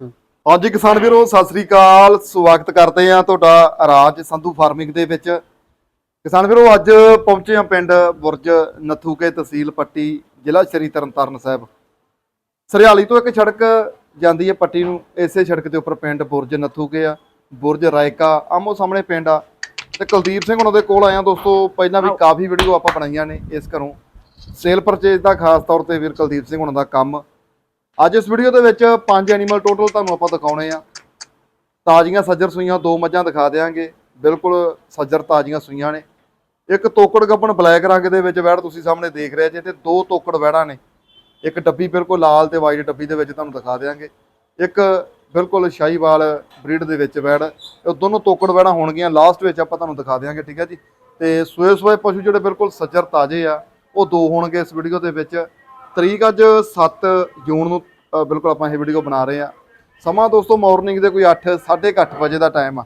ਹੂੰ। ਹਾਂਜੀ ਕਿਸਾਨ ਵੀਰੋ ਸਤਿ ਸ੍ਰੀ ਅਕਾਲ। ਸਵਾਗਤ ਕਰਦੇ ਆ ਤੁਹਾਡਾ ਰਾਜ ਸੰਧੂ ਫਾਰਮਿੰਗ ਦੇ ਵਿੱਚ। ਕਿਸਾਨ ਵੀਰੋ ਅੱਜ ਪਹੁੰਚੇ ਆ ਪਿੰਡ ਬੁਰਜ ਨਥੂਕੇ ਤਹਿਸੀਲ ਪੱਟੀ ਜ਼ਿਲ੍ਹਾ ਸ਼੍ਰੀ ਤਰਨਤਾਰਨ ਸਾਹਿਬ। ਸਰਿਆਲੀ ਤੋਂ ਇੱਕ ਸੜਕ ਜਾਂਦੀ ਹੈ ਪੱਟੀ ਨੂੰ। ਇਸੇ ਸੜਕ ਦੇ ਉੱਪਰ ਪਿੰਡ ਬੁਰਜ ਨਥੂਕੇ ਆ। ਬੁਰਜ ਰਾਇਕਾ ਆਮੋ ਸਾਹਮਣੇ ਪਿੰਡ ਆ। ਤੇ ਕੁਲਦੀਪ ਸਿੰਘ ਉਹਨਾਂ ਦੇ ਕੋਲ ਆਇਆ ਦੋਸਤੋ। ਪਹਿਲਾਂ ਵੀ ਕਾਫੀ ਵੀਡੀਓ ਆਪਾਂ ਬਣਾਈਆਂ ਨੇ ਇਸ ਘਰੋਂ। ਸੇਲ ਪਰਚੇਜ ਦਾ ਖਾਸ ਤੌਰ ਤੇ ਵੀਰ ਕੁਲਦੀਪ ਸਿੰਘ ਉਹਨਾਂ ਦਾ ਕੰਮ। ਅੱਜ ਇਸ ਵੀਡੀਓ ਦੇ ਵਿੱਚ ਪੰਜ ਐਨੀਮਲ ਟੋਟਲ ਤੁਹਾਨੂੰ ਆਪਾਂ ਦਿਖਾਉਣੇ ਆ। ਤਾਜ਼ੀਆਂ ਸੱਜਰ ਸੂਈਆਂ ਦੋ ਮੱਝਾਂ ਦਿਖਾ ਦੇਾਂਗੇ ਬਿਲਕੁਲ ਸੱਜਰ ਤਾਜ਼ੀਆਂ ਸੂਈਆਂ ਨੇ। ਇੱਕ ਤੋਕੜ ਗੱਬਣ ਬਲੈਕ ਰੰਗ ਦੇ ਵਿੱਚ ਵੈੜ ਤੁਸੀਂ ਸਾਹਮਣੇ ਦੇਖ ਰਹੇ ਜੇ ਤੇ ਦੋ ਤੋਕੜ ਵੈੜਾਂ ਨੇ। ਇੱਕ ਡੱਬੀ ਬਿਲਕੁਲ ਲਾਲ ਤੇ ਵਾਈਟ ਡੱਬੀ ਦੇ ਵਿੱਚ ਤੁਹਾਨੂੰ ਦਿਖਾ ਦੇਾਂਗੇ ਇੱਕ ਬਿਲਕੁਲ ਸ਼ਾਹੀਵਾਲ ਬਰੀਡ ਦੇ ਵਿੱਚ ਵੈੜ। ਇਹ ਦੋਨੋਂ ਤੋਕੜ ਵੈੜਾਂ ਹੋਣਗੀਆਂ। ਲਾਸਟ ਵਿੱਚ ਆਪਾਂ ਤੁਹਾਨੂੰ ਦਿਖਾ ਦੇਾਂਗੇ ਠੀਕ ਹੈ ਜੀ? ਤੇ ਸੋਏ ਸੂਏ ਪਸ਼ੂ ਜਿਹੜੇ ਬਿਲਕੁਲ ਸੱਜਰ ਤਾਜ਼ੇ ਆ, ਉਹ ਦੋ ਹੋਣਗੇ ਇਸ ਵੀਡੀਓ ਦੇ ਵਿੱਚ। ਤਰੀਕ ਅੱਜ 7 ਜੂਨ ਨੂੰ ਬਿਲਕੁਲ ਆਪਾਂ ਇਹ ਵੀਡੀਓ ਬਣਾ ਰਹੇ ਆ ਸਮਾਂ ਦੋਸਤੋ ਮਾਰਨਿੰਗ ਦੇ ਕੋਈ 8 8:30 ਵਜੇ ਦਾ ਟਾਈਮ ਆ।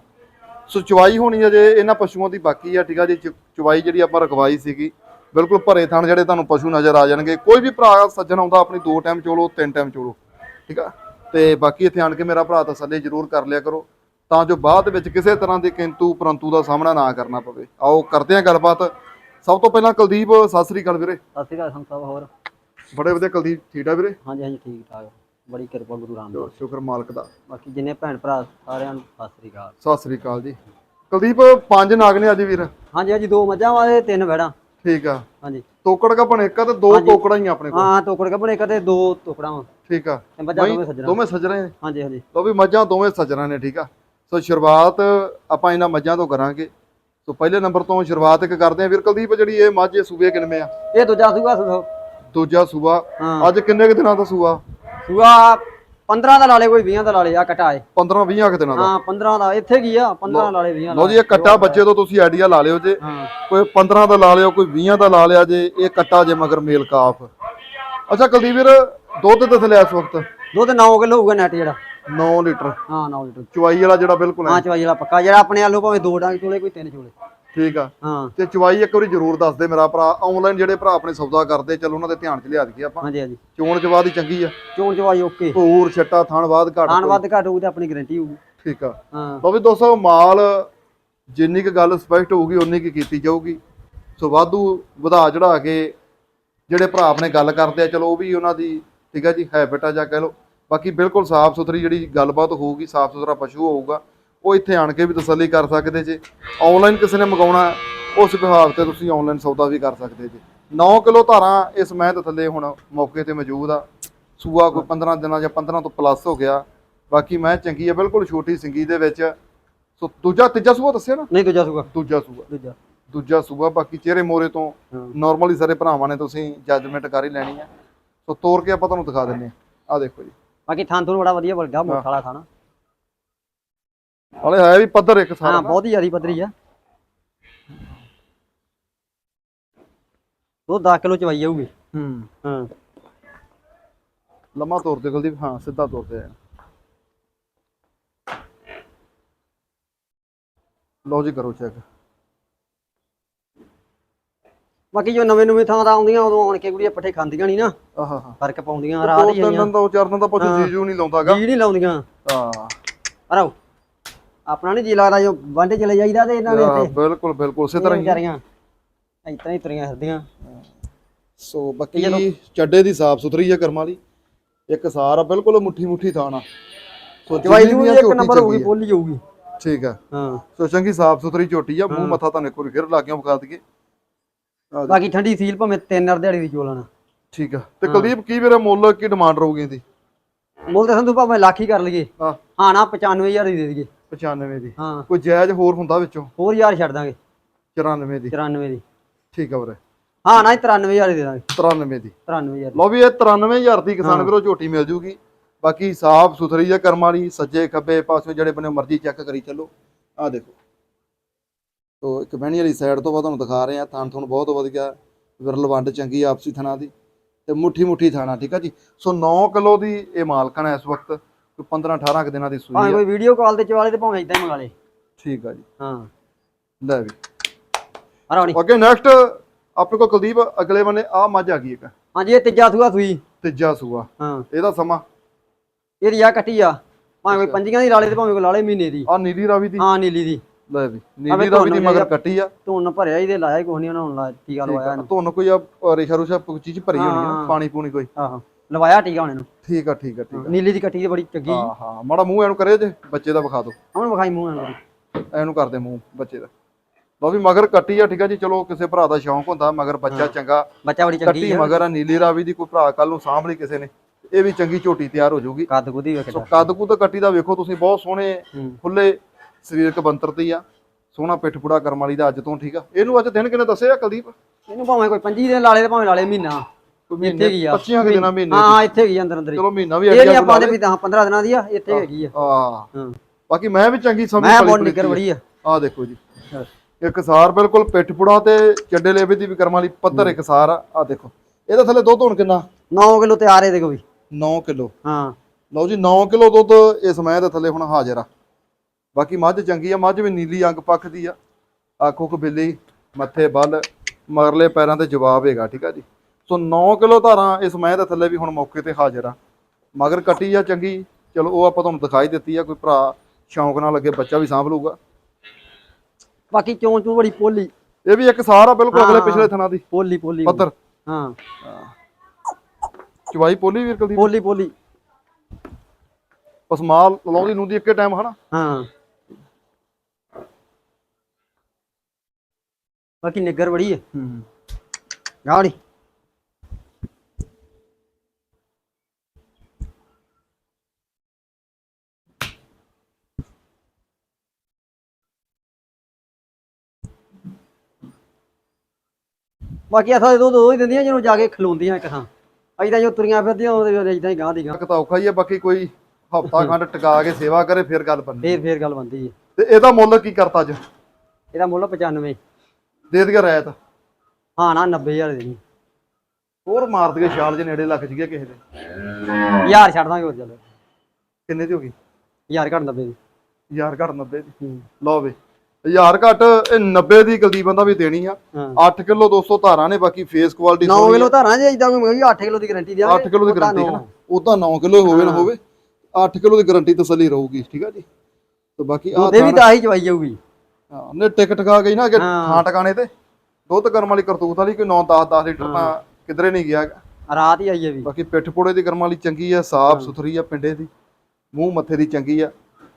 ਸੋ ਚਵਾਈ ਹੋਣੀ ਅਜੇ, ਇਹਨਾਂ ਪਸ਼ੂਆਂ ਦੀ ਬਾਕੀ ਆ, ਠੀਕ ਆ ਜੀ। ਚਵਾਈ ਜਿਹੜੀ ਆਪਾਂ ਰਖਵਾਈ ਸੀਗੀ, ਬਿਲਕੁਲ ਭਰੇ ਥਣ ਜਿਹੜੇ ਤੁਹਾਨੂੰ ਪਸ਼ੂ ਨਜ਼ਰ ਆ ਜਾਣਗੇ। ਕੋਈ ਵੀ ਭਰਾ ਸੱਜਣ ਆਉਂਦਾ, ਆਪਣੀ ਦੋ ਟਾਈਮ ਚੋਲੋ, ਤਿੰਨ ਟਾਈਮ ਚੋਲੋ, ਠੀਕ ਆ? ਤੇ ਬਾਕੀ ਇੱਥੇ ਆਣ ਕੇ ਮੇਰਾ ਭਰਾ ਤਸੱਲੀ ਜ਼ਰੂਰ ਕਰ ਲਿਆ ਕਰੋ। ਤਾਂ ਜੋ ਬਾਅਦ ਵਿੱਚ ਕਿਸੇ ਤਰ੍ਹਾਂ ਦੇ ਕਿੰਤੂ ਪਰੰਤੂ ਦਾ ਸਾਹਮਣਾ ਨਾ ਕਰਨਾ ਪਵੇ। ਆਓ, ਕਰਦੇ ਹਾਂ ਗੱਲਬਾਤ। ਸਭ ਤੋਂ ਪਹਿਲਾਂ ਕੁਲਦੀਪ, ਸਤਿ ਸ੍ਰੀ ਅਕਾਲ ਵੀਰੇ। ਸਤਿ ਸ਼੍ਰੀ ਅਕਾਲ ਸੰਤ ਸਾਹਿਬ, ਹੋਰ? ਬੜੇ ਵਧੀਆ ਕੁਲਦੀਪ ਠੀਕ ਆ ਵੀਰੇ? ਹਾਂਜੀ ਹਾਂਜੀ ਠੀਕ ਠਾਕ। ਬੜੀ ਕਿਰਪਾ ਗੁਰੂ ਰਾਮਦਾਸ ਚਲੋ, ਸ਼ੁਕਰ ਮਾਲਕ ਦਾ। ਬਾਕੀ ਜਿੰਨੇ ਭੈਣ ਭਰਾ ਸਾਰਿਆਂ ਨੂੰ ਸਤਿ ਸ਼੍ਰੀ ਅਕਾਲ। ਸਤਿ ਸ੍ਰੀ ਅਕਾਲ ਜੀ। ਕੁਲਦੀਪ ਪੰਜ ਨਾਗ ਨੇ ਅੱਜ ਵੀਰ। ਹਾਂਜੀ ਹਾਂਜੀ ਦੋ ਮੱਝਾਂ ਵਾਲੇ ਤਿੰਨ ਵੈੜਾਂ ਠੀਕ ਆ। ਹਾਂਜੀ। ਤੋਕੜ ਕਾ ਬਣੇ ਇੱਕ ਆ ਤੇ ਦੋ। ਤੋਕੜਾਂ ਹੀ ਆ ਆਪਣੇ ਕੋਲ। ਹਾਂ ਟੋਕੜ ਕੱਪੜੇ ਕਦੇ ਦੋ ਟੋਕੜਾਂ ਵਾਂ। ਠੀਕ ਆ। ਤੇ ਮੱਝਾਂ ਦੋਵੇਂ ਸੱਜਣਾ। ਦੋਵੇਂ ਸੱਜਣੇ ਨੇ? ਹਾਂਜੀ ਹਾਂਜੀ। ਲੋ ਵੀ ਮੱਝਾਂ ਦੋਵੇਂ ਸੱਜਣਾ ਨੇ ਠੀਕ ਆ। ਸੋ ਸ਼ੁਰੂਆਤ ਆਪਾਂ ਇਹਨਾਂ ਮੱਝਾਂ ਤੋਂ ਕਰਾਂਗੇ। ਸੋ ਪਹਿਲੇ ਨੰਬਰ ਤੋਂ ਸ਼ੁਰੂਆਤ ਇੱਕ ਕਰਦੇ ਆ। ਵੀਰ ਕੁਲਦੀਪ ਜਿਹੜੀ ਇਹ ਮੱਝ ਇਹ ਸੂਬੇ ਕਿੰਨੇ ਆ? ਇਹ ਦੂਜਾ ਸੂਆ ਸੂ- ਦੂਜਾ ਸੂਆ। ਹਾਂ। ਅੱਜ ਕਿੰਨੇ ਕੁ ਦਿਨਾਂ ਦਾ ਸੂਆ? ਸੂਆ 15 ਦਾ ਲਾ ਲੇ ਕੋਈ 20 ਦਾ ਲਾ ਲੇ ਆ ਕਟਾ ਏ। 15 20 ਕੁ ਦਿਨਾਂ ਦਾ? ਹਾਂ 15 ਦਾ ਇੱਥੇ ਕੀ ਆ? 15 ਲਾ ਲੇ 20 ਲੋ ਜੀ ਇਹ ਕੱਟਾ ਬੱਚੇ ਤੋਂ ਤੁਸੀਂ ਆਈਡੀਆ ਲਾ ਲਿਓ ਜੇ। ਹਾਂ। ਕੋਈ 15 ਦਾ ਲਾ ਲਿਓ ਕੋਈ 20 ਦਾ ਲਾ ਲਿਆ ਜੇ ਇਹ ਕੱਟਾ ਜੇ ਮਗਰ ਮੇਲ ਕਾਫ। ਅੱਛਾ ਕੁਲਦੀਪ ਵੀਰ ਦੁੱਧ ਤੇ ਥਲੇ ਇਸ ਵਕਤ? ਦੁੱਧ 9 ਕਿਲੋ ਹੋਊਗਾ ਨੈਟ ਜਿਹੜਾ। 9 ਲੀਟਰ। ਹਾਂ 9 ਲੀਟਰ। ਚੁਆਈ ਵਾਲਾ ਜਿਹੜਾ ਬਿਲਕੁਲ ਹੈ ਹਾਂ ਚਵਾਈ ਵਾਲਾ ਪੱਕਾ ਜਿਹੜਾ ਆਪਣੇ ਆਲੂ ਭਾਵੇਂ ਦੋ ਡਾਂਗ ਚੋਲੇ ਕੋਈ ਤਿੰਨ ਚੋਲੇ। ਠੀਕ ਆ। ਹਾਂ। ਤੇ ਚੁਆਈ ਇੱਕ ਵਾਰੀ ਜ਼ਰੂਰ ਦੱਸ ਦੇ ਮੇਰਾ ਭਰਾ। ਆਨਲਾਈਨ ਜਿਹੜੇ ਭਰਾ ਆਪਣੇ ਸੌਦਾ ਕਰਦੇ ਚਲੋ ਉਹਨਾਂ ਦੇ ਧਿਆਨ 'ਚ ਲਿਆ ਦਈਏ ਆਪਾਂ। ਹਾਂਜੀ ਹਾਂਜੀ। ਚੋਣ ਚਵਾ ਦੀ ਚੰਗੀ ਆ। ਚੋਣ ਚਵਾਈ ਓਕੇ। ਭੂਰ ਛੱਟਾ ਥਣ ਬਾਦ ਘੱਟ ਖਾਣ ਵੱਧ ਘੱਟ ਹੋਊ ਤੇ ਆਪਣੀ ਗਾਰੰਟੀ ਹੋਊਗੀ। ਠੀਕ ਆ। ਹਾਂ। ਵੀ ਦੋਸਤੋ ਮਾਲ ਜਿੰਨੀ ਕੁ ਗੱਲ ਸਪਸ਼ਟ ਹੋਊਗੀ ਉਨੀ ਕੁ ਕੀਤੀ ਜਾਊਗੀ। ਸੋ ਵਾਧੂ ਵਧਾ ਚੜਾ ਕੇ ਜਿਹੜੇ ਭਰਾ ਆਪਣੇ ਗੱਲ ਕਰਦੇ ਆ ਚਲੋ ਉਹ ਵੀ ਉਹਨਾਂ ਦੀ ਠੀਕ ਆ ਜੀ ਹੈਬਿਟ ਆ ਜਾਂ ਕਹਿ ਲਓ। ਬਾਕੀ ਬਿਲਕੁਲ ਸਾਫ਼ ਸੁਥਰੀ ਜਿਹੜੀ ਗੱਲਬਾਤ ਹੋਊਗੀ ਸਾਫ਼ ਸੁਥਰਾ ਪਸ਼ੂ ਹੋਊਗਾ। ਉਹ ਇੱਥੇ ਆਣ ਕੇ ਵੀ ਤਸੱਲੀ ਕਰ ਸਕਦੇ ਜੇ। ਆਨਲਾਈਨ ਕਿਸੇ ਨੇ ਮੰਗਾਉਣਾ ਉਸ ਵਿਭਾਗ ਤੇ ਤੁਸੀਂ ਆਨਲਾਈਨ ਸੌਦਾ ਵੀ ਕਰ ਸਕਦੇ ਜੇ। 9 ਕਿਲੋ ਧਾਰਾਂ ਇਸ ਮਹਿ ਦੇ ਥੱਲੇ ਹੁਣ ਮੌਕੇ ਤੇ ਮੌਜੂਦ ਆ। ਸੂਆ ਕੋਈ 15 ਦਿਨਾਂ ਜਾਂ 15 ਤੋਂ ਪਲੱਸ ਹੋ ਗਿਆ। ਬਾਕੀ ਮੈਂ ਚੰਗੀ ਆ ਬਿਲਕੁਲ ਛੋਟੀ ਸਿੰਗੀ ਦੇ ਵਿੱਚ। ਸੋ ਦੂਜਾ ਤੀਜਾ ਸੂਆ ਦੱਸਿਆ ਨਾ? ਨਹੀਂ ਦੂਜਾ ਸੂਗਾ ਦੂਜਾ ਸੂਆ। ਦੂਜਾ। ਦੂਜਾ ਸੂਆ ਬਾਕੀ ਚਿਹਰੇ ਮੋਰੇ ਤੋਂ ਨਾਰਮਲੀ ਸਾਰੇ ਭਰਾਵਾਂ ਨੇ ਤੁਸੀਂ ਜੱਜਮੈਂਟ ਕਰ ਹੀ ਲੈਣੀ ਆ। ਸੋ ਤੋੜ ਕੇ ਆਪਾਂ ਤੁਹਾਨੂੰ ਦਿਖਾ ਦਿੰਨੇ ਆ। ਆ ਦੇਖੋ ਜੀ। ਬਾਕੀ ਥਾਂ ਤੋਂ ਬੜਾ ਵਧੀਆ ਗਿਆ ਮੋਟਾ ਵਾਲਾ ਖਾਣਾ ਹਲੇ ਹੈ ਵੀ ਪੱਧਰ ਇੱਕ ਸਾਰਾ ਹਾਂ। ਬਹੁਤ ਹੀ ਜ਼ਿਆਦੀ ਪੱਧਰੀ ਆ। ਉਹ 10 ਕਿਲੋ ਚਵਾਈ ਜਾਊਗੀ। ਹੂੰ। ਹਾਂ। ਲੰਮਾ ਤੋੜ ਦੇ ਕੁਲਦੀਪ ਹਾਂ ਸਿੱਧਾ ਤੋੜ ਦੇ ਲਓ ਜੀ ਕਰੋ ਚੈੱਕ ਬਾਕੀ ਜੋ ਨਵੇਂ ਨਵੇਂ ਥਾਂ ਦਾ ਆਉਂਦੀਆਂ ਉਦੋਂ ਆਣ ਕੇ ਕੁੜੀਆਂ ਪੱਠੇ ਖਾਂਦੀਆਂ ਨਹੀਂ ਨਾ। ਆਹਾ ਹਾਂ ਫ਼ਰਕ ਪਾਉਂਦੀਆਂ ਰਾਤ ਦੋ ਹੀ ਤਿੰਨ ਆਈਆਂ ਦਿਨ ਚਾਰ ਦਿਨ ਦਾ ਪੁੱਛ ਹਾਂ। ਜੀਜੂ ਨਹੀਂ ਲਾਉਂਦਾਗਾ। ਜੀ ਨਹੀਂ ਲਾਉਂਦੀਆਂ। ਹਾਂ। ਅਰਾਓ ਆਪਣਾ ਨਹੀਂ ਜੀ ਲੱਗਦਾ ਜੋ ਵਾਂਡੇ ਚਲੇ ਜਾਈਦਾ ਤੇ ਇਹਨਾਂ ਨੇ ਹਾਂ, ਬਿਲਕੁਲ ਬਿਲਕੁਲ ਉਸੇ ਤਰ੍ਹਾਂ ਹੀ। ਵਿਚਾਰੀਆਂ ਇਤਨਾ ਹੀ ਤੁਰੀਆਂ ਫਿਰਦੀਆਂ। ਸੋ ਬਾਕੀ ਚੱਡੇ ਦੀ ਸਾਫ਼ ਸੁਥਰੀ ਹੈ ਕਰਮ ਵਾਲੀ। ਇੱਕ ਸਾਰ ਆ ਬਿਲਕੁਲ ਮੁੱਠੀ ਮੁੱਠੀ ਥਾਣ ਆ ਸੋ ਜਿੰਨੀ ਨੂੰ ਵੀ ਇੱਕ ਨੰਬਰ ਹੋਊਗੀ। ਬੋਲੀ ਜਾਊਗੀ। ਠੀਕ ਆ। ਹਾਂ। ਸੋ ਚੰਗੀ ਸਾਫ਼ ਸੁਥਰੀ ਝੋਟੀ ਆ ਮੂੰਹ। ਮੱਥਾ ਤੁਹਾਨੂੰ ਇੱਕ ਵਾਰੀ ਫਿਰ ਲਾ ਕੇ ਵਿਖਾ ਦਈਏ। ਆ ਬਾਕੀ ਠੰਡੀ ਸੀਲ ਭਾਵੇਂ ਤਿੰਨ ਨਰ ਦਿਹਾੜੀ ਦੀ ਚੋਲਣਾ ਠੀਕ ਆ। ਤੇ ਕੁਲਦੀਪ ਕੀ ਵੀਰੇ ਮੁੱਲ ਕੀ ਡਿਮਾਂਡ ਰਹੂਗੀ ਇਹਦੀ? ਮੁੱਲ ਤੇ ਸੰਧੂ ਭਾਵੇਂ ਲੱਖ ਹੀ ਕਰ ਲਈਏ। ਹਾਂ। ਨਾ 95000 ਦੀ ਦੇ ਦਈਏ। 95 ਦੀ। ਹਾਂ। ਕੋਈ ਜਾਇਜ਼ ਹੋਰ ਹੁੰਦਾ ਵਿੱਚੋਂ? ਹੋਰ ਯਾਰ ਛੱਡ ਦਾਂਗੇ। 94 ਦੀ। 94 ਦੀ। ਠੀਕ ਆ ਵੀਰੇ। ਹਾਂ ਨਾ 93000 ਦੀ ਦੇ ਦਾਂਗੇ। 93 ਦੀ। 93000 ਲਓ ਵੀ ਇਹ 93000 ਦੀ ਕਿਸਾਨ ਹਾਂ। ਵੀਰੋ ਝੋਟੀ ਮਿਲ ਜੂਗੀ। ਬਾਕੀ ਸਾਫ਼ ਸੁਥਰੀ ਆ ਕਰਮ ਵਾਲੀ ਸੱਜੇ ਖੱਬੇ ਪਾਸੇ ਜਿਹੜੇ ਬੰਨੇ ਮਰਜ਼ੀ ਚੈੱਕ ਕਰੀ ਚੱਲੋ। ਆ ਦੇਖੋ। ਤੋ ਇੱਕ ਬਹਿਣੀ ਵਾਲੀ ਸਾਈਡ ਤੋਂ ਬਾਅਦ ਤੁਹਾਨੂੰ ਦਿਖਾ ਰਹੇ ਆ ਥਣ ਥਣ ਬਹੁਤ ਵਧੀਆ ਵਿਰਲ ਵੰਡ ਚੰਗੀ ਆਪਸੀ ਥਣਾ ਦੀ ਤੇ ਮੁੱਠੀ ਮੁੱਠੀ ਥਾਣਾ ਠੀਕ ਆ ਜੀ? ਸੋ 9 ਕਿਲੋ ਦੀ ਇਹ ਮਾਲਕਣ ਹੈ ਇਸ ਵਕਤ। ਕੋਈ 15 18 ਕੁ ਦਿਨਾਂ ਦੀ ਸੂਈ ਭਾਵੇਂ ਆ। ਕੋਈ ਵੀਡੀਓ ਕਾਲ ਤੇ ਚਵਾਲੇ ਤੇ ਭਾਵੇਂ ਇਦਾਂ ਹੀ ਮੰਗਾ ਲੇ। ਠੀਕ ਆ ਜੀ। ਹਾਂ। ਲੈ ਵੀ। ਹਰਾਉਣੀ। ਅੱਗੇ ਨੈਕਸਟ ਆਪਣੇ ਕੋਲ ਕੁਲਦੀਪ ਅਗਲੇ ਬੰਨੇ ਆ ਮੱਝ ਆ ਗਈ ਇੱਕ। ਹਾਂਜੀ ਇਹ ਤੀਜਾ ਸੂਆ ਸੂਈ। ਤੀਜਾ ਸੂਆ। ਹਾਂ। ਇਹਦਾ ਸਮਾਂ? ਇਹਦੀ ਆ ਕੱਟੀ ਆ। ਭਾਵੇਂ ਕੋਈ ਪੰਜੀਆਂ ਦੀ ਲਾਲੇ ਤੇ ਭਾਵੇਂ ਕੋਈ ਲਾਲੇ ਮਹੀਨੇ ਦੀ। ਆ ਨੀਲੀ ਰਾਵੀ ਦੀ? ਹਾਂ ਨੀਲੀ ਦੀ। ਲੈ ਵੀ। ਨੀਲੀ ਰਾਵੀ ਦੀ ਧੁੰਨ ਮਗਰ ਕੱਟੀ ਆ। ਧੁੰਨ ਭਰਿਆ ਇਹਦੇ ਲਾਇਆ ਕੁਛ ਨਹੀਂ ਉਹਨਾਂ ਨੂੰ ਲਾ ਟੀਕਾ ਲਵਾਇਆ ਤੁਹਾਨੂੰ ਕੋਈ ਆ। ਰੇਸ਼ਾ ਰੂਸ਼ਾ ਕੋਈ ਚੀਜ਼ ਭਰੀ ਹੋਣੀ ਆ। ਪਾਣੀ ਪੂਣੀ ਕੋਈ। ਆਹੋ। ਲਵਾਇਆ ਟੀਕਾ ਹੁਣ ਇਹਨੂੰ ਠੀਕ ਆ ਠੀਕ ਆ ਠੀਕ ਆ। ਨੀਲੀ ਦੀ ਕੱਟੀ ਤੇ ਬੜੀ ਚੰਗੀ। ਹਾਂ ਹਾਂ ਮਾੜਾ ਮੂੰਹ ਇਹਨੂੰ ਕਰੇ ਜੇ ਬੱਚੇ ਦਾ ਵਿਖਾ ਦਿਓ। ਹੁਣ ਵਿਖਾਈ ਮੂੰਹ ਨਾਲ। ਇਹਨੂੰ ਕਰਦੇ ਮੂੰਹ ਬੱਚੇ ਦਾ। ਲਓ ਵੀ ਮਗਰ ਕੱਟੀ ਆ ਠੀਕ ਆ ਜੀ ਚਲੋ ਕਿਸੇ ਭਰਾ ਦਾ ਸ਼ੌਂਕ ਹੁੰਦਾ ਮਗਰ ਬੱਚਾ ਚੰਗਾ। ਬੱਚਾ ਬੜੀ ਚੰਗੀ ਕੱਟੀ ਆ। ਮਗਰ ਆ ਨੀਲੀ ਰਾਵੀ ਦੀ ਕੋਈ ਭਰਾ ਕੱਲ ਨੂੰ ਸਾਂਭ ਲਈ ਕਿਸੇ ਨੇ ਇਹ ਵੀ ਚੰਗੀ ਝੋਟੀ ਤਿਆਰ ਹੋ ਜਾਊਗੀ। ਕੱਦ ਕੁਦੀ ਵੇਖ ਸੋ ਕੱਦ ਕੁੱਦ ਕੱਟੀ ਦਾ ਵੇਖੋ ਤੁਸੀਂ ਬਹੁਤ ਸੋਹਣੇ ਹੂੰ। ਖੁੱਲੇ ਸਰੀਰਕ ਬੰਤਰ ਤੇ ਹੀ ਆ। ਸੋਹਣਾ ਪਿੱਠ ਪੁੜਾ ਕਰਮ ਵਾਲੀ ਦਾ ਅੱਜ ਤੋਂ ਠੀਕ ਆ। ਇਹਨੂੰ ਅੱਜ ਦਿਨ ਕਿੰਨੇ ਦੱਸੇ ਆ ਕੁਲਦੀਪ? ਇਹਨੂੰ ਭਾਵੇਂ ਕੋਈ 25 ਦਿਨ ਲਾਲੇ ਤੇ ਭਾਵੇਂ ਲਾਲੇ ਮਹੀਨਾ। ਇੱਥੇ ਗਈ ਆ? 25 ਕਿ ਦਿਨਾਂ ਮਹੀਨੇ ਹਾਂ ਇੱਥੇ ਗਈ ਆ ਅੰਦਰ ਅੰਦਰ ਚਲੋ ਮਹੀਨਾ ਵੀ ਇਹ ਨਹੀਂ ਆਪਾਂ ਦੇ ਵੀ 10 15 ਦਿਨਾਂ ਦੀ ਆ ਇੱਥੇ ਹੈਗੀ ਆ। ਆ ਹਾਂ। ਬਾਕੀ ਮੈਂ ਵੀ ਚੰਗੀ ਸਮਝ ਮੈਂ ਬਹੁਤ ਨਿਕਰ ਬੜੀ ਆ। ਆ ਦੇਖੋ ਜੀ। ਇੱਕ ਸਾਰ ਬਿਲਕੁਲ ਪਿੱਠ ਪੁੜਾ ਤੇ ਚੱਡੇ ਲੇਵੇ ਦੀ ਵੀ ਕਰਮ ਵਾਲੀ ਪੱਧਰ ਇੱਕ ਸਾਰ ਆ। ਆ ਦੇਖੋ। ਇਹਦਾ ਥੱਲੇ ਦੁੱਧ ਹੁਣ ਕਿੰਨਾ? 9 ਕਿਲੋ ਤਿਆਰ ਇਹਦੇ ਕੋਈ 9 ਕਿਲੋ। ਹਾਂ। ਲਓ ਜੀ 9 ਕਿਲੋ ਦੁੱਧ ਇਸ ਸਮੇਂ ਦੇ ਥੱਲੇ ਹੁਣ ਹਾਜ਼ਰ ਆ। ਬਾਕੀ ਮੱਝ ਚੰਗੀ ਆ ਮੱਝ ਵੀ ਨੀਲੀ ਅੰਗ ਪੱਖ ਦੀ ਆ। ਆਖੋ ਕਿ ਬਿੱਲੀ ਮੱਥੇ ਬੱਲ ਮਗਰਲੇ ਪੈਰਾਂ ਤੇ ਜਵਾਬ ਹੈਗਾ ਠੀਕ ਆ ਜੀ। ਸੋ 9 ਕਿਲੋ ਧਾਰਾਂ ਇਸ ਸਮੇਂ ਦੇ ਥੱਲੇ ਵੀ ਹੁਣ ਮੌਕੇ ਤੇ ਹਾਜ਼ਰ ਆ। ਮਗਰ ਕੱਟੀ ਆ ਚੰਗੀ ਚਲੋ ਉਹ ਆਪਾਂ ਤੁਹਾਨੂੰ ਦਿਖਾਈ ਦਿੱਤੀ ਆ ਕੋਈ ਭਰਾ ਸ਼ੌਂਕ ਨਾਲ ਲੱਗੇ ਬੱਚਾ ਵੀ ਸਾਂਭ ਲਊਗਾ। ਬਾਕੀ ਚੋਂ ਚੋਂ ਬੜੀ ਪੋਲੀ। ਇਹ ਵੀ ਇੱਕ ਸਾਰ ਆ ਬਿਲਕੁਲ ਅਗਲੇ। ਪਿਛਲੇ ਥਣਾ ਦੀ। ਪੋਲੀ ਪੋਲੀ। ਪੱਧਰ। ਹਾਂ। ਚਵਾਈ ਪੋਲੀ ਵੀਰ ਕੁਲਦੀਪ ਪੋਲੀ ਪੋਲੀ। ਪਸਮਾਲ ਲਾਉਂਦੀ ਨੂੰ ਦੀ ਇੱਕੇ ਟਾਈਮ ਹਨਾ? ਹਾਂ। ਬਾਕੀ ਨਿੱਗਰ ਬੜੀ ਹੈ। ਹੂੰ ਗਾੜੀ ਬਾਕੀ ਅਸਾਂ ਦੋ ਦੋ ਹੀ ਦਿੰਦੀਆਂ ਜਿਹਨੂੰ ਜਾ ਕੇ ਖਲੋਂਦੀਆਂ ਇੱਕ ਥਾਂ। ਤਾਂ ਜੋ ਤੁਰੀਆਂ ਫਿਰਦੀਆਂ ਉਹਦੇ ਹੀ ਗਾਂ ਦੀ ਗਾਂ ਇੱਕ ਤਾਂ ਔਖਾ ਹੀ ਆ ਬਾਕੀ ਕੋਈ ਹਫਤਾ ਖੰਡ ਟਿਕਾ ਕੇ ਸੇਵਾ ਕਰੇ ਫਿਰ ਗੱਲ ਬਣਦੀ ਫੇਰ ਫੇਰ ਗੱਲ ਬੰਦੀ ਹੈ ਤੇ ਇਹਦਾ ਮੁੱਲ ਕੀ ਕਰਤਾ ਅੱਜ? ਇਹਦਾ ਮੁੱਲ 95 ਦੇ ਦਈਏ ਰਾਇਤ। ਹਾਂ ਨਾ 90000 ਦੇਣੀ ਹੋਰ ਮਾਰ ਦਈਏ ਛਾਲ ਜੇ ਨੇੜੇ ਲੱਗ ਜੀਏ ਕਿਸੇ ਦੇ। ਯਾਰ ਛੱਡ ਦਾਂਗੇ ਹੋਰ ਚੱਲ। ਕਿੰਨੇ ਦੀ ਹੋ ਗਈ? ਯਾਰ ਘੱਟ 90 ਦੀ। ਯਾਰ ਘੱਟ 90 ਦੀ। ਲਓ ਵੇ। ਯਾਰ ਘੱਟ ਇਹ 90 ਦੀ ਗਲਦੀ ਬੰਦਾ ਵੀ ਦੇਣੀ ਆ। ਹਾਂ। 8 ਕਿਲੋ 200 ਧਾਰਾਂ ਨੇ ਬਾਕੀ ਫੇਸ ਕੁਆਲਿਟੀ 9 ਕਿਲੋ ਧਾਰਾਂ ਜੇ ਇਦਾਂ ਕੋਈ ਮੰਗੀ 8 ਕਿਲੋ ਦੀ ਗਾਰੰਟੀ ਦਿਆਂਗੇ। 8 ਕਿਲੋ ਦੀ ਗਾਰੰਟੀ ਹੈ ਨਾ। ਉਹ ਤਾਂ 9 ਕਿਲੋ ਹੋਵੇ ਨਾ ਹੋਵੇ। 8 ਕਿਲੋ ਦੀ ਗਾਰੰਟੀ ਤਸੱਲੀ ਰਹੂਗੀ ਠੀਕ ਆ ਜੀ? ਤੇ ਬਾਕੀ ਆ ਉਹਦੇ ਵੀ ਤਾਂ ਆਹੀ ਚਵਾਈ ਜਾਊਗੀ। ਹਾਂ ਨੇ ਟਿਕ ਟਕਾ ਗਈ ਨਾ ਕਿ ਹਾਂ। ਥਾਂ ਟਿਕਾਣੇ ਤੇ। ਦੁੱਧ ਕਰਮ ਵਾਲੀ ਕਰਤੂਤ ਵਾਲੀ ਕੋਈ 9 10 10 ਲੀਟਰ ਤਾਂ ਕਿਧਰੇ ਨਹੀਂ ਗਿਆ। ਰਾਤ ਹੀ ਆਈ ਹੈ ਵੀ। ਬਾਕੀ ਪਿੱਠ ਪੋੜੇ ਦੀ ਕਰਮ ਵਾਲੀ ਚੰਗੀ ਆ ਸਾਫ਼ ਸੁਥਰੀ ਆ ਪਿੰਡੇ ਦੀ। ਮੂੰਹ ਮੱਥੇ ਦੀ ਚੰਗੀ ਆ।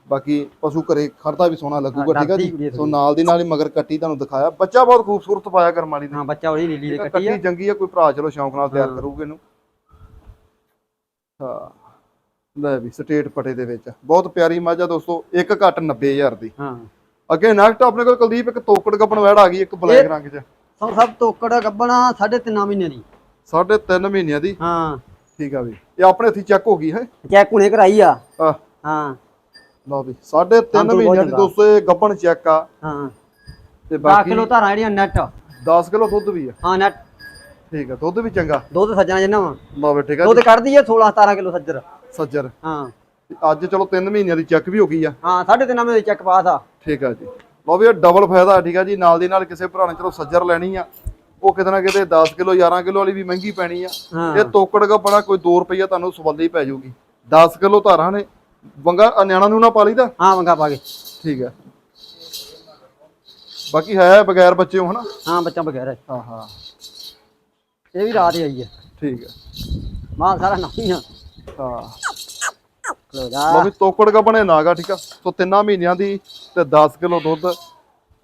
ਬਾਕੀ ਪਸ਼ੂ ਘਰੇ ਖੜਦਾ ਵੀ ਸੋਹਣਾ ਲੱਗੂਗਾ ਠੀਕ ਆ ਜੀ? ਸੋ ਨਾਲ ਦੀ ਨਾਲ ਹੀ ਮਗਰ ਕੱਟੀ ਤੁਹਾਨੂੰ ਦਿਖਾਇਆ। ਬੱਚਾ ਬਹੁਤ ਖੂਬਸੂਰਤ ਪਾਇਆ ਕਰਮ ਵਾਲੀ ਨੇ ਹਾਂ ਬੱਚਾ ਉਹਦੀ ਨੀਲੀ ਦੇ ਕੱਟੀ ਆ। ਕੱਟੀ ਚੰਗੀ ਆ ਕੋਈ ਭਰਾ ਚਲੋ ਸ਼ੌਂਕ ਨਾਲ ਤਿਆਰ ਕਰੂਗੇ ਇਹਨੂੰ। ਹਾਂ। ਲੈ ਵੀ ਸਟੇਟ ਪਟੇ ਦੇ ਵਿੱਚ। ਬਹੁਤ ਪਿਆਰੀ ਮੱਝ ਆ ਦੋਸਤੋ ਇੱਕ ਘੱਟ 90000 ਦੀ। ਹਾਂ। ਅੱਗੇ ਨੈਕਸਟ ਆਪਣੇ ਕੋਲ ਕੁਲਦੀਪ ਇੱਕ ਤੋਕੜ ਗੱਬਣ ਵੈੜ ਆ ਗਈ ਇੱਕ ਬਲੈਕ ਰੰਗ 'ਚ। ਸਭ ਸਭ ਤੋਕੜ ਗੱਬਣਾ 3.5 ਮਹੀਨੇ ਦੀ। ਸਾਢੇ ਤਿੰਨ ਮਹੀਨਿਆਂ ਦੀ? ਹਾਂ। ਠੀਕ ਆ ਵੀ। ਇਹ ਆਪਣੇ ਹੱਥੀ ਚੈੱਕ ਹੋ ਗਈ ਹੈ? ਚੈੱਕ ਹੁਣੇ ਕਰਾਈ ਆ। ਆ ਹਾਂ। ਲਓ ਵੀ ਸਾਢੇ ਤਿੰਨ ਬਹੁਤ ਮਹੀਨਿਆਂ ਦੀ ਚੰਗਾ। ਦੋਸਤੋ ਇਹ ਗੱਬਣ ਚੈੱਕ ਆ। ਹਾਂ। ਤੇ 10 ਬਾਕੀ ਕਿਲੋ ਧਾਰਾਂ ਜਿਹੜੀਆਂ ਨੈਟ 10 ਕਿਲੋ ਦੁੱਧ ਵੀ ਆ। ਹਾਂ ਨੈਟ ਠੀਕ ਆ ਦੁੱਧ ਵੀ ਚੰਗਾ। ਦੁੱਧ ਸੱਜਣਾ ਜਿੰਨਾ ਵਾ। ਲਓ ਵੀ ਠੀਕ ਆ ਦੁੱਧ ਕੱਢਦੀ ਹੈ 16 17 ਕਿਲੋ ਸੱਜਰ। ਸੱਜਰ। ਹਾਂ। ਤੇ ਅੱਜ ਚਲੋ 3 ਮਹੀਨਿਆਂ ਦੀ ਚੈੱਕ ਵੀ ਹੋ ਗਈ ਆ। ਹਾਂ 3.5 ਮਹੀਨੇ ਦੀ ਚੈੱਕ ਪਾਸ ਆ। ਠੀਕ ਆ ਜੀ। ਲਓ ਵੀ ਇਹ ਡਬਲ ਫਾਇਦਾ ਠੀਕ ਆ ਜੀ। ਨਾਲ ਦੀ ਨਾਲ ਕਿਸੇ ਭਰਾ ਨੇ ਚਲੋ ਸੱਜਰ ਲੈਣੀ ਆ। ਉਹ ਕਿਤੇ ਨਾ ਕਿਤੇ 10 ਕਿਲੋ 11 ਕਿਲੋ ਵਾਲੀ ਵੀ ਮਹਿੰਗੀ ਪੈਣੀ ਆ। ਹਾਂ। ਇਹ ਤੋਕੜ ਦਾ ਬੜਾ ਕੋਈ 2 ਰੁਪਈਆ ਤੁਹਾਨੂੰ ਸਵੱਲੀ ਪੈ ਜਾਊਗੀ। 10 ਕਿਲੋ ਧਾਰਾਂ ਨੇ ਵੰਗਾ ਨਿਆਣਾ ਨੂੰ ਨਾ ਪਾ ਲਈਦਾ? ਹਾਂ ਮੰਗਾ ਪਾ ਕੇ। ਠੀਕ ਹੈ। ਬਾਕੀ ਹੈ ਬਗੈਰ ਬੱਚਿਓ ਹਨਾ? ਹਾਂ ਬੱਚਾ ਬਗੈਰ ਹੈ। ਹਾਂ ਹਾਂ। ਇਹ ਵੀ ਰਾਤ ਹੀ ਆਈ ਹੈ। ਠੀਕ ਹੈ। ਮਾਲ ਸਾਰਾ ਨਹੀਂ ਆ। ਹਾਂ। ਲੋ ਜਾ। ਵੀ ਤੋਕੜ ਦਾ ਬਣੇ ਨਾਗਾ ਠੀਕ ਆ? ਸੋ ਤਿੰਨਾਂ ਮਹੀਨਿਆਂ ਦੀ ਤੇ 10 ਕਿਲੋ ਦੁੱਧ।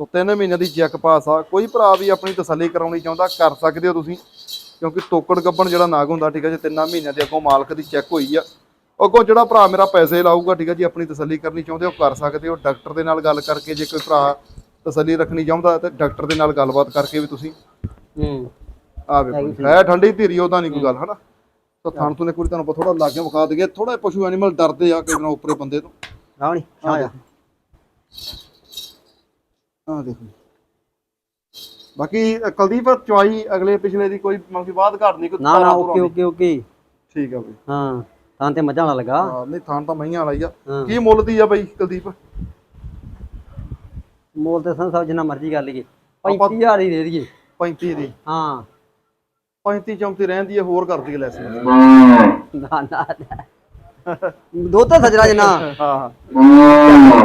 ਸੋ ਤਿੰਨ ਮਹੀਨਿਆਂ ਦੀ ਚੈੱਕ ਪਾਸ ਆ। ਕੋਈ ਭਰਾ ਵੀ ਆਪਣੀ ਤਸੱਲੀ ਕਰਾਉਣੀ ਚਾਹੁੰਦਾ ਕਰ ਸਕਦੇ ਹੋ ਤੁਸੀਂ। ਕਿਉਂਕਿ ਤੋਕੜ ਗੱਬਣ ਜਿਹੜਾ ਨਾਗ ਹੁੰਦਾ ਠੀਕ ਹੈ ਜੀ ਤਿੰਨਾਂ ਮਹੀਨਿਆਂ ਦੇ ਅੱਗੋਂ ਮਾਲਕ ਦੀ ਚੈੱਕ ਹੋਈ ਆ ਅੱਗੋਂ ਜਿਹੜਾ ਭਰਾ ਮੇਰਾ ਪੈਸੇ ਲਾਊਗਾ ਠੀਕ ਹੈ ਜੀ ਆਪਣੀ ਤਸੱਲੀ ਕਰਨੀ ਚਾਹੁੰਦੇ ਹੋ ਕਰ ਸਕਦੇ ਹੋ। ਡਾਕਟਰ ਦੇ ਨਾਲ ਗੱਲ ਕਰਕੇ ਜੇ ਕੋਈ ਭਰਾ ਤਸੱਲੀ ਰੱਖਣੀ ਚਾਹੁੰਦਾ ਤੇ ਡਾਕਟਰ ਦੇ ਨਾਲ ਗੱਲਬਾਤ ਕਰਕੇ ਵੀ ਤੁਸੀਂ ਹੂੰ। ਆ ਵੇਖੋ ਹੈ ਠੰਡੀ ਧੀਰੀ ਉਹਦਾ ਨਹੀਂ ਕੋਈ ਗੱਲ ਹਨਾ? ਤਾਂ ਥਾਣ ਤੋਂ ਇੱਕ ਵਾਰੀ ਤੁਹਾਨੂੰ ਥੋੜਾ ਲਾਗੇ ਵਿਖਾ ਦਈਏ। ਥੋੜਾ ਪਸ਼ੂ ਐਨੀਮਲ ਡਰਦੇ ਆ ਕਈ ਵਾਰ ਉੱਪਰੇ ਬੰਦੇ ਤੋਂ। ਰਾਵਣੀ ਆ ਜਾ ਆ ਦੇਖੋ। ਬਾਕੀ ਕੁਲਦੀਪ ਚਵਾਈ ਅਗਲੇ ਪਿਛਲੇ ਦੀ ਕੋਈ ਕਿ ਬਾਤ ਘਾਟ ਨਹੀਂ ਕੋਈ ਨਾ ਨਾ ਓਕੇ ਓਕੇ ਓਕੇ। ਠੀਕ ਆ ਬਈ। ਹਾਂ। ਤਾਂ ਤੇ ਮੱਝਾਂ ਵਾਲਾ ਲੱਗਾ। ਹਾਂ ਨਹੀਂ ਥਾਣ ਤਾਂ ਮਈਆਂ ਵਾਲਾ ਹੀ ਆ। ਹਾਂ। ਕੀ ਮੁੱਲ ਦੀ ਆ ਬਈ ਕੁਲਦੀਪ? ਮੋਲ ਤੇ ਸੰਸਾਬ ਜਿੰਨਾ ਮਰਜ਼ੀ ਕਰ ਲਈਏ। ਆਪਾਂ- 35000 ਹੀ ਦੇ ਦਈਏ। 35 ਦੀ। ਹਾਂ। 35 34 ਰਹਿੰਦੀ ਹੈ ਹੋਰ ਕਰ ਦਈਏ ਲੈਸ। ਨਾ ਨਾ ਨਾ। ਦੁੱਧ ਤਾਂ ਸਜਣਾ ਜਨਾ। ਹਾਂ ਹਾਂ।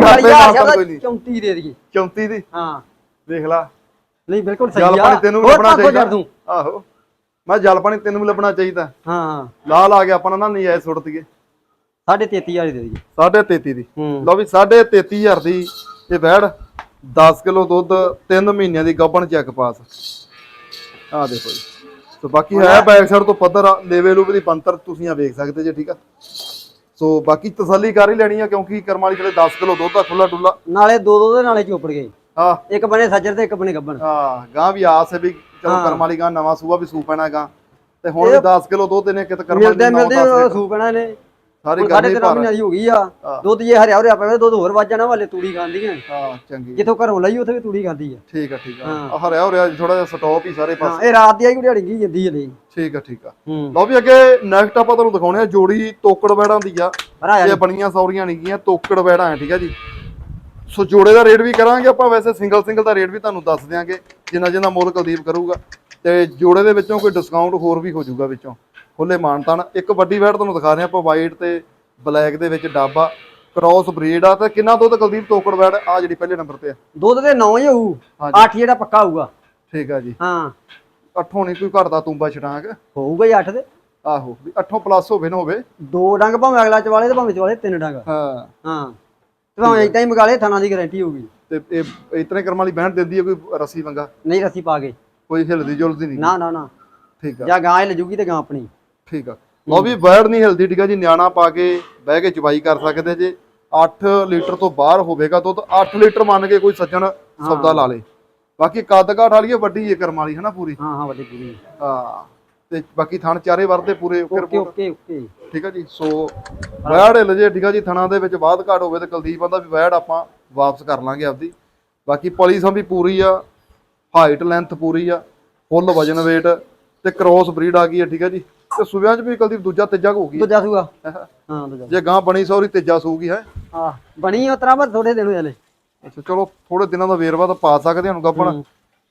ਕਰਦੇ ਯਾਰ ਮਾਤਾ ਕੋਈ ਨਹੀਂ। 34 ਦੇ ਦਈਏ। 34 ਦੀ? ਹਾਂ। ਵੇਖ ਲਾ। ਨਹੀਂ ਬਿਲਕੁਲ ਸਹੀ ਆ। ਪਾਣੀ ਤੈਨੂੰ ਵੀ ਹੋਰ ਲੱਭਣਾ ਚਾਹੀਦਾ। ਦੂੰ। ਆਹੋ। ਮੈਂ ਜਲ ਪਾਣੀ ਤੈਨੂੰ ਵੀ ਲੱਭਣਾ ਚਾਹੀਦਾ। ਹਾਂ। ਲਾਲ ਆ ਗਿਆ ਆਪਾਂ ਨਾ ਨਹੀਂ ਐ ਸੁੱਟ ਦਈਏ। ਸਾਢੇ 33 ਵਾਲੀ ਦੇ ਦਈਏ। ਸਾਢੇ 33 ਦੀ। ਹੂੰ। ਲਓ ਵੀ ਸਾਢੇ 33000 ਦੀ ਇਹ ਵੈੜ 10 ਕਿਲੋ ਦੁੱਧ 3 ਮਹੀਨਿਆਂ ਦੀ ਗੱਭਣ ਚੈੱਕ ਪਾਸ ਆ ਦੇਖੋ ਜੀ। ਸੋ ਬਾਕੀ ਹੈ ਬੈਕ ਸਾਈਡ ਤੋਂ ਪੱਧਰ ਲੇਵੇ ਲੂਵੇ ਦੀ ਬੰਤਰ ਤੁਸੀਂ ਆ ਵੇਖ ਸਕਦੇ ਜੇ ਠੀਕ ਆ? ਸੋ ਬਾਕੀ ਤਸੱਲੀ ਕਰ ਹੀ ਲੈਣੀ ਆ ਕਿਉਂਕਿ ਕਰਮ ਵਾਲੀ ਜਿਹੜੇ 10 ਕਿਲੋ ਦੁੱਧ ਆ ਖੁੱਲਾ ਡੁੱਲਾ ਨਾਲੇ ਦੋ ਦੋ ਦੇ ਨਾਲੇ ਚੋਪੜ ਗਏ। ਹਾਂ। ਇੱਕ ਬਣੇ ਸੱਜਰ ਤੇ ਇੱਕ ਬਣੇ ਗੱਬਣ। ਹਾਂ ਗਾਂ ਵੀ ਆਸ ਹੈ ਵੀ ਚਲੋ ਹਾਂ। ਕਰਮ ਵਾਲੀ ਗਾਂ ਨਵਾਂ ਸੂਆ ਵੀ ਸੂ ਪੈਣਾ ਗਾਂ ਤੇ ਹੁਣ ਵੀ 10 ਕਿਲੋ ਦੁੱਧ ਇਹਨੇ ਕਿਤੇ ਕਰਮ ਵਾਲੀ ਮਿਲਦੇ ਮਿਲਦੇ। ਸੂ ਪੈਣਾ ਨੇ ਸਾਰੀ ਗੱਲ ਹੀ ਭਾਰ। ਹੋ ਗਈ ਆ। ਹਾਂ। ਦੁੱਧ ਜੇ ਹਰਿਆ ਹਰਿਆ ਪਵੇ ਦੁੱਧ ਹੋਰ ਵੱਜ ਜਾਣਾ ਵਾਲੇ ਤੂੜੀ ਖਾਂਦੀਆਂ ਹਾਂ ਚੰਗੀ। ਜਿੱਥੋਂ ਘਰੋਂ ਲਈ ਉੱਥੇ ਵੀ ਤੂੜੀ ਖਾਂਦੀ ਆ। ਠੀਕ ਆ ਠੀਕ ਆ। ਹਾਂ। ਹਰਿਆ ਹੋ ਰਿਹਾ ਥੋੜਾ ਜਿਹਾ ਸਟਾਪ ਹੀ ਸਾਰੇ ਪਾਸੇ। ਹਾਂ ਇਹ ਰਾਤ ਦੀ ਆਈ ਦਿਹਾੜੀ ਗਈ ਜਾਂਦੀ ਹਲੇ ਠੀਕ ਆ ਠੀਕ ਆ। ਹੂੰ। ਲਓ ਵੀ ਅੱਗੇ ਨੈਕਸਟ ਆਪਾਂ ਤੁਹਾਨੂੰ ਦਿਖਾਉਣੇ ਆ ਜੋੜੀ ਤੋਕੜ ਵੈੜਾਂ ਦੀ ਆ। ਆ ਇਹ ਬਣੀਆਂ ਸੌਰੀਆਂ ਨਹੀਂ ਗੀਆਂ ਤੋਕੜ ਵੈੜਾਂ ਆ ਠੀਕ ਆ ਜੀ। ਸੋ ਜੋੜੇ ਦਾ ਰੇਟ ਵੀ ਕਰਾਂਗੇ ਆਪਾਂ ਵੈਸੇ ਸਿੰਗਲ ਸਿੰਗਲ ਦਾ ਰੇਟ ਵੀ ਤੁਹਾਨੂੰ ਦੱਸ ਦਿਆਂਗੇ। ਜਿੰਨਾ ਜਿੰਨਾ ਮੁੱਲ ਕੁਲਦੀਪ ਕਰੂਗਾ ਤੇ ਜੋੜੇ ਦੇ ਵਿੱਚੋਂ ਕੋਈ ਡਿਸਕਾਊਂਟ ਹੋਰ ਵੀ ਹੋ ਜਾਊਗਾ ਵਿੱਚੋਂ। ਖੁੱਲੇ ਮਾਨਤਾਨ ਇੱਕ ਵੱਡੀ ਵੈੜ ਤੁਹਾਨੂੰ ਦਿਖਾ ਰਹੇ ਆਪਾਂ ਵਾਈਟ ਤੇ ਬਲੈਕ ਦੇ ਵਿੱਚ ਡਾਬਾ ਕ੍ਰਾਸ ਬਰੀਡ ਆ। ਤੇ ਕਿੰਨਾ ਦੁੱਧ ਕੁਲਦੀਪ ਤੋਕੜ ਵੈੜ? ਆ ਜਿਹੜੀ ਪਹਿਲੇ ਨੰਬਰ ਤੇ ਆ। ਦੁੱਧ ਦੇ 9 ਹੀ ਹੋਊ। ਹਾਂਜੀ। 8 ਜਿਹੜਾ ਪੱਕਾ ਹੋਊਗਾ। ਠੀਕ ਆ ਜੀ। ਹਾਂ। ਅੱਠੋਂ ਨਹੀਂ ਕੋਈ ਘਰ ਦਾ ਤੂੰਬਾ ਛਟਾਂਗ ਹੋਊਗਾ ਹੀ 8 ਦੇ ਆਹੋ ਵੀ ਅੱਠੋਂ ਪਲੱਸ ਹੋਵੇ ਨਾ ਹੋਵੇ। ਦੋ ਡੰਗ ਭਾਵੇਂ ਅਗਲਾ ਚਵਾਲੇ ਤੇ ਭਾਵੇਂ ਚਵਾਲੇ ਤਿੰਨ ਡੰਗ। ਹਾਂ। ਹਾਂ। ਤੇ ਭਾਵੇਂ ਇਦਾਂ ਹੀ ਮਗਾਲੇ ਥਾਣਾ ਦੀ ਗਾਰੰਟੀ ਹੋਊਗੀ। ਤੇ ਇਹ ਇਤਨੇ ਕਰਮ ਵਾਲੀ ਬਹਿਣ ਦਿੰਦੀ ਹੈ ਕੋਈ ਰੱਸੀ ਵੰਗਾ? ਨਹੀਂ ਰੱਸੀ ਪਾ ਕੇ। ਕੋਈ ਹਿਲਦੀ ਜੁਲਦੀ ਨਹੀਂ। ਨਾ ਨਾ ਨਾ। ਠੀਕ ਆ। ਜਾਂ ਗਾਂ ਹੀ ਲਜੂਗੀ ਤੇ ਗਾਂ ਆਪਣੀ। ਠੀਕ ਆ। ਲਓ ਵੀ ਬੈੜ ਨਹੀਂ ਹਿਲਦੀ ਠੀਕ ਆ ਜੀ। ਨਿਆਣਾ ਪਾ ਕੇ ਬਹਿ ਕੇ ਚਵਾਈ ਕਰ ਸਕਦੇ ਜੇ। 8 ਲੀਟਰ ਤੋਂ ਬਾਹਰ ਹੋਵੇਗਾ ਦੁੱਧ। 8 ਲੀਟਰ ਮੰਨ ਕੇ ਕੋਈ ਸੱਜਣ ਸੌਦਾ ਲਾ ਲੇ। ਬਾਕੀ ਕੱਦ ਕਾਠ ਵਾਲੀ ਵੱਡੀ ਹੈ ਕਰਮ ਵਾਲੀ ਹੈ ਨਾ ਪੂਰੀ? ਹਾਂ ਹਾਂ ਵੱਡੀ ਪੂਰੀ ਹਾਂ। ਤੇ ਬਾਕੀ ਥਣ ਚਾਰੇ ਵਰਦੇ ਪੂਰੇ okay okay report okay okay. ਠੀਕ ਆ ਜੀ ਸੋ ਵੈੜ ਹਿੱਲ ਜੇ ਠੀਕ ਆ ਜੀ ਥਣਾ ਦੇ ਵਿੱਚ ਬਾਦ ਘਾਟ ਹੋਵੇ ਤੇ ਕੁਲਦੀਪ ਆਂਦਾ ਵੀ ਵੈੜ ਆਪਾਂ ਵਾਪਸ ਕਰ ਲਾਂਗੇ ਆਪਦੀ। ਬਾਕੀ ਪੋਲੀਸਾਂ ਵੀ ਪੂਰੀ ਆ ਹਾਈਟ ਲੈਂਥ ਪੂਰੀ ਆ ਫੁੱਲ ਵਜਨ weight ਤੇ ਕ੍ਰੋਸ ਬਰੀਡ ਆ ਗਈ ਹੈ ਠੀਕ ਆ ਜੀ। ਤੇ ਸੁਬਿਆਂ 'ਚ ਵੀ ਕੁਲਦੀਪ ਦੂਜਾ ਤੀਜਾ ਹੋ ਗਈ ਦੂਜਾ ਸੂਗਾ ਹਾਂ ਦੂਜਾ। ਜੇ ਗਾਂ ਬਣੀ ਸੌਰੀ ਤੀਜਾ ਸੂਗੀ ਹੈ। ਆ ਬਣੀ ਉਤਰਾ ਪਰ ਥੋੜੇ ਦਿਨ ਹੋਏ ਹਲੇ। ਅੱਛਾ ਚਲੋ ਥੋੜੇ ਦਿਨਾਂ ਦਾ ਵੇਰਵਾ ਤਾਂ ਪਾ ਸਕਦੇ ਹਾਂ ਗੱਪਣ ਹੂੰ।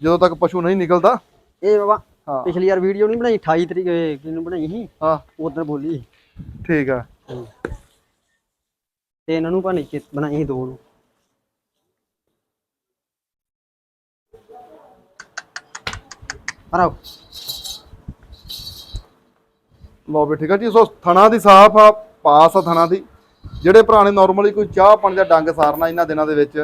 ਜਦੋਂ ਤੱਕ ਪਸ਼ੂ ਨਹੀਂ ਨਿਕਲਦਾ। ਇਹ ਬਾਬਾ ਹਾਂ। ਪਿਛਲੀ ਵਾਰ ਵੀਡੀਓ ਨਹੀਂ ਬਣਾਈ 28 ਤਰੀਕ ਕਿਹਨੂੰ ਬਣਾਈ ਸੀ? ਹਾਂ। ਉਦੋਂ ਬੋਲੀ ਠੀਕ ਆ। ਤੇ ਇਹਨਾਂ ਨੂੰ ਭਾਣੇ ਚਿੱਤ ਬਣਾਈ ਸੀ ਦੋ ਨੂੰ। ਹਰਾਓ ਲਓ ਵੀ ਠੀਕ ਆ ਜੀ ਸੋ ਥਣਾ ਦੀ ਸਾਫ਼ ਆ ਪਾਸ ਆ ਥਣਾ ਦੀ। ਜਿਹੜੇ ਭਰਾ ਨੇ ਨਾਰਮਲੀ ਕੋਈ ਚਾਹ ਪਾਣੀ ਦਾ ਡੰਗ ਸਾਰਨਾ ਇਹਨਾਂ ਦਿਨਾਂ ਦੇ ਵਿੱਚ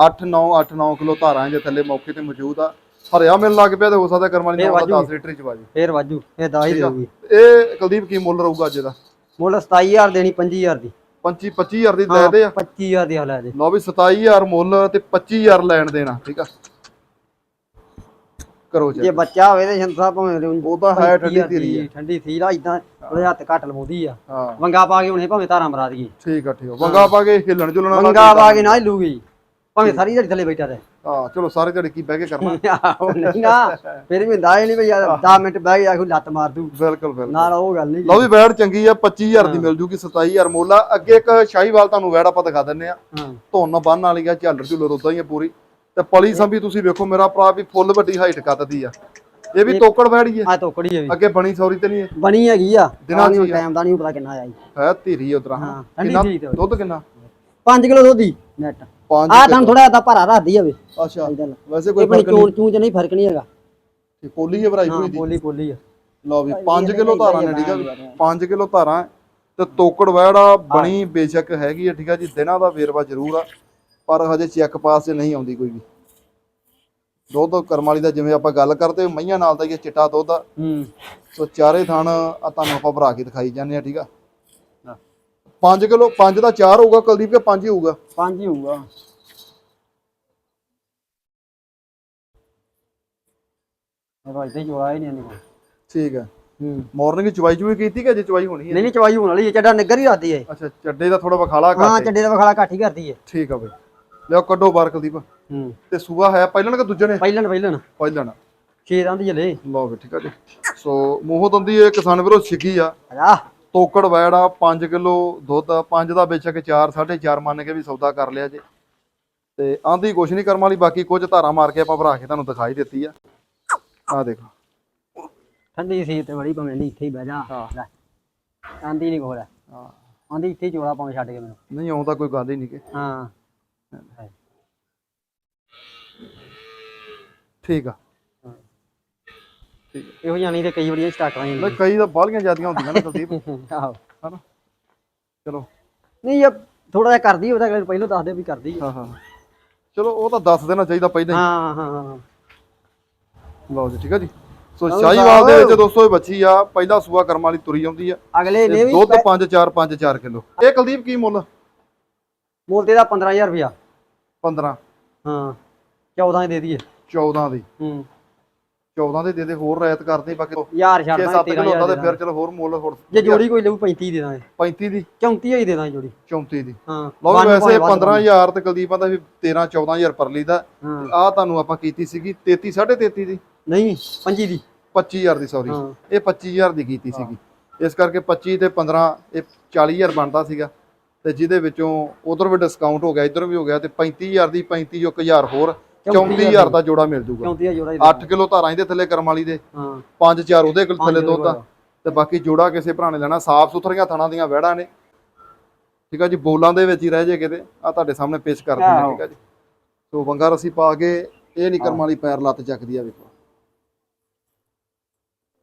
8 9 8 9 ਕਿਲੋ ਧਾਰਾਂ ਜੇ ਥੱਲੇ ਮੌਕੇ ਤੇ ਮੌਜੂਦ ਆ। ਹਰਿਆ ਮਿਲ ਲੱਗ ਪਿਆ ਤੇ ਹੋ ਸਕਦਾ ਕਰਮਾਲੀ ਵਾਜੂ। 10 ਲੀਟਰ ਚ ਵਾਜੀ। ਫੇਰ ਵਾਜੂ ਇਹ ਦਾ ਹੀ ਠੀਕ ਆ। ਦੇਊਗੀ। ਇਹ ਕੁਲਦੀਪ ਕੀ ਮੁੱਲ ਰਹੂਗਾ ਅੱਜ ਦਾ? ਮੁੱਲ 27000 ਦੇਣੀ 25000 ਦੀ। 25 25000 ਦੀ ਲੈ ਦੇ ਆ। 25000 ਦੀ ਹੈ ਜੀ ਲਓ ਵੀ 27000 ਮੁੱਲ ਤੇ 25000 ਲੈਣ ਦੇਣਾ ਠੀਕ ਆ। ਕਰੋ ਜੀ ਬੱਚਾ ਹੋਵੇ ਤੇ ਸ਼ੰਸਾ ਭਾਵੇਂ ਉਹ ਤਾਂ ਹੈ ਠੰਡੀ ਧੀਰੀ ਆ। ਠੰਡੀ ਥੀ ਲਾ ਇਦਾਂ ਉਹਦੇ ਹੱਥ ਘੱਟ ਲਵਾਉਂਦੀ ਆ। ਹਾਂ। ਵੰਗਾ ਪਾ ਕੇ ਹੁਣੇ ਭਾਵੇਂ ਧਾਰਾਂ ਮਰਾ ਦਈਏ ਠੀਕ ਆ ਠੀਕ ਆ। ਵੰਗਾ ਪਾ ਕੇ ਹਿੱਲਣ ਜੁਲਣ ਵੰਗਾ ਪਾ ਕੇ ਨਾ ਹਿੱਲੂਗੀ। ਭਾਵੇਂ ਸਾਰੀ ਦਿਹਾੜੀ ਥੱਲੇ ਬੈਠਾ ਰਹੇ। ਹਾਂ ਚਲੋ ਸਾਰੇ ਦਿਹਾੜੀ ਕੀ ਬਹਿ ਕੇ ਕਰਨਾ। ਆਹੋ ਨਹੀਂ ਨਾ ਫਿਰ ਵੀ ਹੁੰਦਾ ਹੀ ਨਹੀਂ ਵੀ ਯਾਰ 10 ਮਿੰਟ ਬਹਿ ਗਿਆ ਕੋਈ ਲੱਤ ਮਾਰ ਦੂ। ਬਿਲਕੁਲ ਬਿਲਕੁਲ। ਨਾਲ ਉਹ ਗੱਲ ਨਹੀਂ ਲਓ ਵੀ ਵੈੜ ਚੰਗੀ ਆ 25000 ਦੀ ਮਿਲ ਜੂਗੀ 27000 ਮੁੱਲ ਅੱਗੇ ਇੱਕ ਸ਼ਾਹੀਵਾਲ ਤੁਹਾਨੂੰ ਵੈੜ ਆਪਾਂ ਦਿਖਾ ਦਿੰਨੇ ਆ। ਹਾਂ। ਧੁੰਨ ਬੰਨ ਵਾਲੀ ਆ ਝਾਲਰ ਝੁਲਰ ਉਦਾਂ ਹੀ ਆ ਪੂਰੀ। ਤੇ ਪਲੀ ਸੰਭੀ ਤੁਸੀਂ ਵੇਖੋ ਮੇਰਾ ਭਰਾ ਵੀ ਫੁੱਲ ਵੱਡੀ ਹਾਈਟ ਕੱਦਦੀ ਆ। ਇਹ ਵੀ ਤੋਕੜ ਵੈੜੀ ਆ। ਆ ਤੋਕੜੀ ਹੈ ਵੀ। ਅੱਗੇ ਬਣੀ ਸੌਰੀ ਤੇ ਨਹੀਂ ਇਹ। ਬਣੀ ਹੈਗੀ ਆ। ਦਿਨਾਂ ਦੀ। ਟਾਈਮ ਦਾ ਨਹੀਂ ਪਤਾ ਕਿੰਨਾ ਆਇਆ ਹੈ ਧੀਰੀ ਉਤਰਾ। ਹਾਂ, ਕਿੰਨਾ। ਦੁੱਧ ਕਿੰਨਾ? 5 ਕਿਲੋ ਦੁੱਧ ਦੀ ਨੈਟ ਪੰਜ ਆ ਤਾਂ ਥੋੜਾ ਜਿਹਾ ਭਾਰਾ ਰੱਖਦੀ ਹੋਵੇ ਅੱਛਾ ਇਹਦਾ ਵੈਸੇ ਇਹ ਕੋਈ ਬਣੀ ਫ਼ਰਕ ਨਹੀਂ। ਚੂਣ ਚ ਨਹੀਂ ਫ਼ਰਕ ਨਹੀਂ ਹੈਗਾ। ਤੇ ਪੋਲੀ ਹੈ ਭਰਾਈ ਹਾਂ ਪੂਰੀ ਦੀ ਬੋਲੀ ਬੋਲੀ ਆ। ਲਓ ਵੀ 5 ਕਿਲੋ ਧਾਰਾਂ ਨੇ ਠੀਕ ਆ ਯਾਰ। 5 ਕਿਲੋ ਧਾਰਾਂ। ਹੈ ਤੇ ਤੋਕੜ ਵੈੜ ਬਣੀ ਬੇਸ਼ੱਕ ਹੈਗੀ ਆ ਠੀਕ ਆ ਜੀ? ਦਿਨਾਂ ਦਾ ਵੇਰਵਾ ਜ਼ਰੂਰ ਆ ਪਰ ਹਜੇ ਚੈੱਕ ਪਾਸ 'ਚ ਨਹੀਂ ਆਉਂਦੀ ਕੋਈ ਵੀ। ਦੁੱਧ ਕਰਮ ਵਾਲੀ ਦਾ ਜਿਵੇਂ ਆਪਾਂ ਗੱਲ ਕਰਦੇ ਮਈਆਂ ਨਾਲ ਦਾ ਹੀ ਇਹ ਚਿੱਟਾ ਦੁੱਧ ਆ। ਹੂੰ। ਸੋ ਚਾਰੇ ਥਣ ਆ ਤੁਹਾਨੂੰ ਆਪਾਂ ਭਰਾ ਕੇ ਦਿਖਾਈ ਜਾਂਦੇ ਆ ਠੀਕ ਆ? 5 ਕਿਲੋ 5 ਦਾ 4 ਹੋਊਗਾ ਕੁਲਦੀਪ ਕੇ 5 ਹੀ ਹੋਊਗਾ? ਪੰਜ ਹੀ ਹੋਊਗਾ। ਇਹ ਭਾਈ ਤੇ ਜੋੜਾ ਹੀ ਨਹੀਂ ਆਂਦੀ ਠੀਕ ਹੈ। ਹੂੰ। ਮਾਰਨਿੰਗ ਚਵਾਈ ਚੂਈ ਕੀਤੀ ਕਿ ਅਜੇ ਚਵਾਈ ਹੋਣੀ ਹੈ? ਨਹੀਂ ਨਹੀਂ ਚਵਾਈ ਹੋਣ ਵਾਲੀ ਹੈ। ਚੱਡਾ ਨਿੱਗਰ ਹੀ ਰਾਦੀ ਹੈ। ਅੱਛਾ ਚੱਡੇ ਦਾ ਥੋੜਾ ਵਖਾਲਾ ਹਾਂ ਕਰ ਚੱਡੇ ਦਾ ਵਖਾਲਾ ਘੱਟ ਹੀ ਕਰਦੀ ਹੈ। ਠੀਕ ਆ ਬਈ। ਲਿਓ ਕੱਢੋ ਬਾਹਰ ਕੁਲਦੀਪ। ਹੂੰ। ਤੇ ਸੂਆ ਹੈ ਪਹਿਲਣ ਕਿ ਦੂਜੇ ਨੇ? ਪਹਿਲਣ ਪਹਿਲਣ। ਪਹਿਲਣ। ਛੇਦਾਂ ਦੀ ਹਲੇ। ਲਓ ਵੀ ਠੀਕ ਆ ਜੀ। ਸੋ ਮੂੰਹੋਂ ਦੰਦੀ ਇਹ ਕਿਸਾਨ ਵੀਰੋ ਛਿੱਗੀ ਆ। ਆ ਤੋਕੜ ਵੈੜ ਆ 5 ਕਿਲੋ ਦੁੱਧ 5 ਦਾ ਬੇਸ਼ੱਕ 4 4.5 ਮੰਨ ਕੇ ਵੀ ਸੌਦਾ ਕਰ ਲਿਆ ਜੇ। ਤੇ ਆਂਦੀ ਕੁਛ ਨਹੀਂ ਕਰਮ ਵਾਲੀ ਬਾਕੀ ਕੁਝ ਧਾਰਾਂ ਮਾਰ ਕੇ ਆਪਾਂ ਭਰਾ ਕੇ ਤੁਹਾਨੂੰ ਦਿਖਾਈ ਦਿੱਤੀ ਆ। ਆ ਦੇਖੋ। ਠੰਡੀ ਸੀ ਤੇ ਬੜੀ ਭਾਵੇਂ ਨਹੀਂ ਇੱਥੇ ਹੀ ਬਹਿ ਜਾ। ਆਂਦੀ ਨਹੀਂ ਕੋਲ ਹਾਂ। ਆਂਦੀ ਇੱਥੇ ਚੋਲਾ ਪਾਉਂ ਛੱਡ ਕੇ ਮੈਨੂੰ। ਨਹੀਂ ਆਉਂਦਾ ਕੋਈ ਗੱਲ ਹੀ ਨਹੀਂ ਕਿ। ਹਾਂ। ਠੀਕ ਆ। ਇਹੋ ਜਾਨੀ ਤੇ ਕਈ ਵਾਰੀ ਸਟਾਰਟ ਆਈ ਲੈ ਕਈ ਤਾਂ ਬਾਹਲੀਆਂ ਜ਼ਿਆਦੀਆਂ ਹੁੰਦੀਆਂ ਨੇ ਕੁਲਦੀਪ ਆਹੋ। ਹਨਾ? ਚਲੋ। ਨਹੀਂ ਇਹ ਥੋੜਾ ਜਿਹਾ ਕਰਦੀ ਉਹਦਾ ਅਗਲੇ ਨੂੰ ਪਹਿਲਾਂ ਦੱਸ ਦੇ ਵੀ ਕਰਦੀ। ਹਾਂ ਹਾਂ ਚਲੋ ਉਹ ਤਾਂ ਦੱਸ ਦੇਣਾ ਚਾਹੀਦਾ ਪਹਿਲਾਂ ਹੀ। ਹਾਂ ਹਾਂ ਹਾਂ। ਲਓ ਜੀ ਠੀਕ ਆ ਜੀ। ਸੋ ਸ਼ਾਹੀਵਾਲ ਦੇ। ਵਿੱਚ ਦੋਸਤੋ ਇਹ ਬੱਚੀ ਆ ਪਹਿਲਾ ਸੂਆ ਕਰਮ ਵਾਲੀ ਤੁਰੀ ਆਉਂਦੀ ਆ। ਅਗਲੇ ਨੇ ਵੀ ਦੁੱਧ 5 4 5 4 ਕਿਲੋ। ਇਹ ਕੁਲਦੀਪ ਕੀ ਮੁੱਲ? ਮੁੱਲ ਤੇ ਦਾ 15000 ਰੁਪਇਆ। 15 ਹਾਂ 14 ਹੀ ਦੇ ਦਈਏ। 14 ਦੀ। ਹੂੰ। 14 ਦੇ ਦੇ ਦੇ ਹੋਰ ਰਾਇਤ ਕਰਦੇ ਬਾਕੀ ਯਾਰ ਛੱਡ 6 ਦਾਂਗੇ 7 ਕਿਲੋ ਹੁੰਦਾ ਤੇ 13000 ਫਿਰ ਚਲੋ ਹੋਰ ਮੁੱਲ ਹੋਰ ਜੇ ਜੋੜੀ ਕੋਈ ਲਊ 35 ਦੇ ਦਾਂਗੇ। 35 ਦੀ। 34 ਹੀ ਦੇ ਦਾਂਗੇ ਜੋੜੀ। 34 ਦੀ। ਹਾਂ ਲਓ ਵੈਸੇ ਭਾਵੇਂ ਵੱਧ 15000 ਤੇ ਕੁਲਦੀਪ ਦਾ ਵੀ 13 14000 ਪਰਲੀ ਦਾ। ਆ ਤੁਹਾਨੂੰ ਆਪਾਂ ਕੀਤੀ ਸੀਗੀ 33 33.5 ਦੀ। ਨਹੀਂ 25 ਦੀ। 25000 ਦੀ ਸੌਰੀ ਇਹ 25000 ਦੀ ਕੀਤੀ ਸੀਗੀ। ਇਸ ਕਰਕੇ 25 ਤੇ 15 ਇਹ 40000 ਬਣਦਾ ਸੀਗਾ। ਤੇ ਜਿਹਦੇ ਵਿੱਚੋਂ ਉਧਰ ਵੀ ਡਿਸਕਾਊਂਟ ਹੋ ਗਿਆ ਇਧਰ ਵੀ ਹੋ ਗਿਆ ਤੇ 35000 ਦੀ 35 ਜੋ 1000 ਹੋਰ। 34000 ਦਾ ਜੋੜਾ ਮਿਲ ਜੂਗਾ। 34 ਜੋੜਾ ਹੀ 8 ਕਿਲੋ ਧਾਰਾਂ ਇਹਦੇ ਥੱਲੇ ਕਰਮ ਵਾਲੀ ਦੇ। ਹਾਂ। 5 4 ਉਹਦੇ ਕੋਲ ਥੱਲੇ ਦੁੱਧ ਆ। ਤੇ ਬਾਕੀ ਜੋੜਾ ਕਿਸੇ ਭਰਾ ਨੇ ਲੈਣਾ। ਸਾਫ਼ ਸੁਥਰੀਆਂ ਥਣਾ ਦੀਆਂ ਵਹਿੜਾਂ ਨੇ। ਠੀਕ ਆ ਜੀ ਬੋਲਾਂ ਦੇ ਵਿੱਚ ਹੀ ਰਹਿ ਜੇ ਕਿਤੇ। ਆ ਤੁਹਾਡੇ ਸਾਹਮਣੇ ਪੇਸ਼ ਕਰ ਦਿੰਦੇ। ਠੀਕ ਆ ਜੀ। ਸੋ ਵੰਗਾ ਰਸੀ ਪਾ ਕੇ ਇਹ ਨਹੀਂ ਕਰਮ ਵਾਲੀ ਪੈਰ ਲੱਤ ਚੱਕਦੀ ਆ ਵੇਖੋ।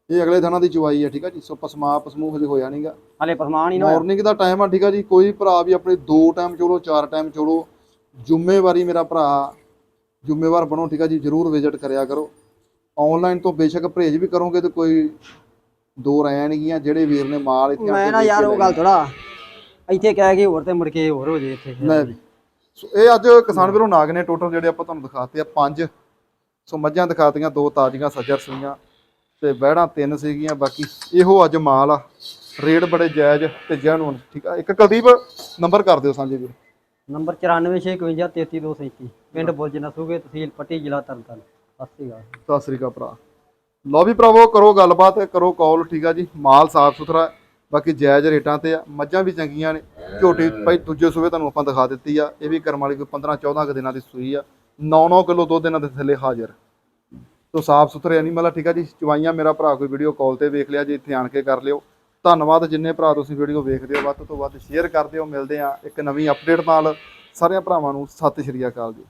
ਇਹ ਅਗਲੇ ਥਣਾ ਦੀ ਚੁਆਈ ਆ ਠੀਕ ਆ ਜੀ। ਸੋ ਪਸਮਾ ਪਸਮੂ ਹਜੇ ਹੋਇਆ ਨਹੀਂਗਾ ਹਲੇ ਪਰਮਾਨ ਹੀ ਨਾ ਹੋਇਆ। ਮਾਰਨਿੰਗ ਦਾ ਟਾਈਮ ਆ ਠੀਕ ਆ ਜੀ। ਕੋਈ ਭਰਾ ਵੀ ਆਪਣੇ ਦੋ ਟਾਈਮ ਚੋਲੋ ਚਾਰ ਟਾਈਮ ਚੋਲੋ। ਜ਼ਿੰਮੇਵਾਰੀ ਮੇਰਾ ਭਰਾ ਜ਼ਿੰਮੇਵਾਰ ਬਣੋ ਠੀਕ ਆ ਜੀ? ਜਰੂਰ ਵਿਜ਼ਿਟ ਕਰਿਆ ਕਰੋ। ਆਨਲਾਈਨ ਤੋਂ ਬੇਸ਼ੱਕ ਪਰਹੇਜ ਵੀ ਕਰੋਗੇ ਤੇ ਕੋਈ ਦੋ ਰਹਿ ਨਹੀਂਗੀਆਂ ਜਿਹੜੇ ਵੀਰ ਨੇ ਮਾਲ ਇੱਥੇ ਮੈਂ ਨਾ ਯਾਰ ਉਹ ਗੱਲ ਥੋੜਾ ਇੱਥੇ ਕਹਿ ਕੇ ਹੋਰ ਤੇ ਮੁੜ ਕੇ ਹੋਰ ਹੋ ਜੇ ਇੱਥੇ। ਲੈ ਵੀ। ਸੋ ਇਹ ਅੱਜ ਕਿਸਾਨ ਵੀਰੋ ਨਾਗ ਨੇ ਟੋਟਲ ਜਿਹੜੇ ਆਪਾਂ ਤੁਹਾਨੂੰ ਦਿਖਾਤੇ ਆ ਪੰਜ। ਸੋ ਮੱਝਾਂ ਦਿਖਾਤੀਆਂ ਦੋ ਤਾਜ਼ੀਆਂ ਸੱਜਰ ਸੂਈਆਂ ਤੇ ਵਹਿੜਾਂ ਤਿੰਨ ਸੀਗੀਆਂ ਬਾਕੀ ਇਹੋ ਅੱਜ ਮਾਲ ਆ। ਰੇਟ ਬੜੇ ਜਾਇਜ਼ ਤੇ ਜੈਨੂਨ ਠੀਕ ਆ? ਇੱਕ ਕੁਲਦੀਪ ਨੰਬਰ ਕਰ ਦਿਓ ਸਾਂਝੇ ਵੀਰ। ਨੰਬਰ 9465533237 ਪਿੰਡ ਬੁਲਜ ਨਸੂਗੇ ਤਹਿਸੀਲ ਪੱਟੀ, ਜ਼ਿਲ੍ਹਾ ਤਰਨਤਾਰਨ। ਸਤਿ ਸ਼੍ਰੀ ਅਕਾਲ ਸਤਿ ਸ੍ਰੀ ਅਕਾਲ ਭਰਾ। ਲਓ ਵੀ ਭਰਾਵੋ, ਕਰੋ ਗੱਲਬਾਤ, ਕਰੋ ਕਾਲ, ਠੀਕ ਆ ਜੀ? ਮਾਲ ਸਾਫ਼ ਸੁਥਰਾ ਬਾਕੀ ਜਾਇਜ਼ ਰੇਟਾਂ ਤੇ ਆ। ਮੱਝਾਂ ਵੀ ਚੰਗੀਆਂ ਨੇ। ਝੋਟੀ ਭਾਈ ਦੂਜੇ ਸੂਬੇ ਤੁਹਾਨੂੰ ਆਪਾਂ ਦਿਖਾ ਦਿੱਤੀ ਆ। ਇਹ ਵੀ ਕਰਮ ਵਾਲੀ ਕੋਈ 15 14 ਕੁ ਦਿਨਾਂ ਦੀ ਸੂਈ ਆ। 9-9 ਕਿਲੋ ਦੁੱਧ ਇਹਨਾਂ ਦੇ ਥੱਲੇ ਹਾਜ਼ਰ। ਸੋ ਸਾਫ਼ ਸੁਥਰੇ ਐਨੀਮਲ ਆ, ਠੀਕ ਆ ਜੀ? ਚਵਾਈਆਂ ਮੇਰਾ ਭਰਾ ਕੋਈ ਵੀਡੀਓ ਕਾਲ ਤੇ ਵੇਖ ਲਿਆ ਜੀ ਇੱਥੇ ਆਣ ਕੇ ਕਰ ਲਿਓ। ਧੰਨਵਾਦ ਜਿੰਨੇ ਭਰਾ ਤੁਸੀਂ ਵੀਡੀਓ ਵੇਖਦੇ ਹੋ, ਵੱਧ ਤੋਂ ਵੱਧ ਸ਼ੇਅਰ ਕਰਦੇ ਹੋ, ਮਿਲਦੇ ਆ ਇੱਕ ਨਵੀਂ ਅਪਡੇਟ ਨਾਲ। ਸਾਰਿਆਂ ਭਰਾਵਾਂ ਨੂੰ ਸਤਿ ਸ਼੍ਰੀ ਅਕਾਲ ਜੀ।